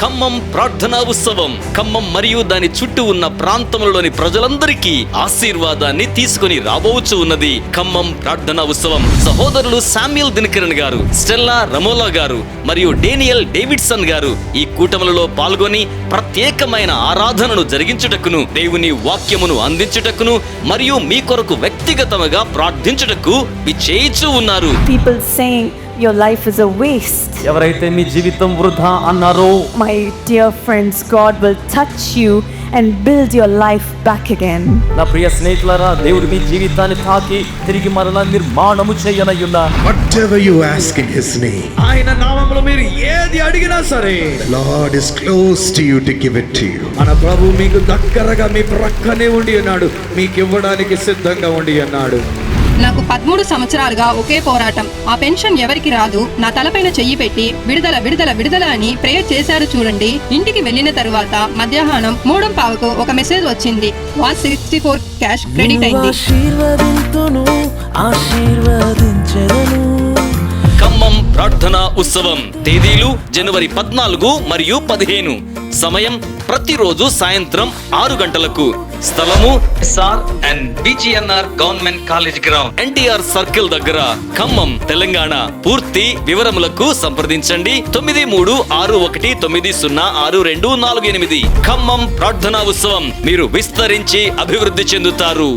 ఖమ్మం ప్రార్థనా ఉత్సవం. ఖమ్మం మరియు దాని చుట్టూ ఉన్న ప్రాంతంలోని ప్రజలందరికీ ఆశీర్వాదాన్ని తీసుకొని రాబోచు ఉన్నది. ఖమ్మం ప్రార్థనా ఉత్సవం. సహోదరులు శామ్యుల్ దినకరణ్ గారు స్టెల్లా రమోలా గారు మరియు డేనియల్ డేవిడ్సన్ గారు ఈ కూటములలో పాల్గొని ప్రత్యేకమైన ఆరాధనను జరిగించుటకును దేవుని వాక్యమును అందించుటకును మరియు మీ కొరకు వ్యక్తిగతముగా ప్రార్థించుటకు విచేయిచూ ఉన్నారు. People saying your life is a waste. ఎవరైతే మీ జీవితం వృధా అన్నారో My dear friends, God will touch you and build your life back again. నా ప్రియ స్నేహితులారా దేవుడు మీ జీవితాన్ని తాకి తిరిగి మరలా నిర్మాణము చేయనయ్యున్నా Whatever you ask in His name, ఆయన నామంలో మీరు ఏది అడిగినా సరే the Lord is close to you to give it to you. మన ప్రభు మీకు దగ్గరగా మీ ప్రక్కనే ఉండి ఉన్నాడు మీకు ఇవ్వడానికి సిద్ధంగా ఉండి ఉన్నాడు నాకు పదమూడు సంవత్సరాలుగా ఒకే పోరాటం. ఆ పెన్షన్ ఎవరికి రాదు? నా తలపైన చెయ్యి పెట్టి విడుదల విడుదల విడుదల అని ప్రేయర్ చేశారు చూడండి. ఇంటికి వెళ్ళిన తరువాత మధ్యాహ్నం మూడం పావుకు ఒక మెసేజ్ వచ్చింది. One sixty four cash credit అయింది. ఖమ్మం ప్రార్థనా ఉత్సవం. తేదీలు జనవరి పద్నాలుగు మరియు పదిహేను. సమయం ప్రతిరోజు సాయంత్రం ఆరు గంటలకు. స్థలము SR and BGNR government college ground. NTR circle దగ్గర ఖమ్మం తెలంగాణ. పూర్తి వివరములకు సంప్రదించండి. తొమ్మిది మూడు ఆరు ఒకటి తొమ్మిది సున్నా ఆరు రెండు నాలుగు ఎనిమిది. ఖమ్మం ప్రార్థనా ఉత్సవం మీరు విస్తరించి అభివృద్ధి చెందుతారు.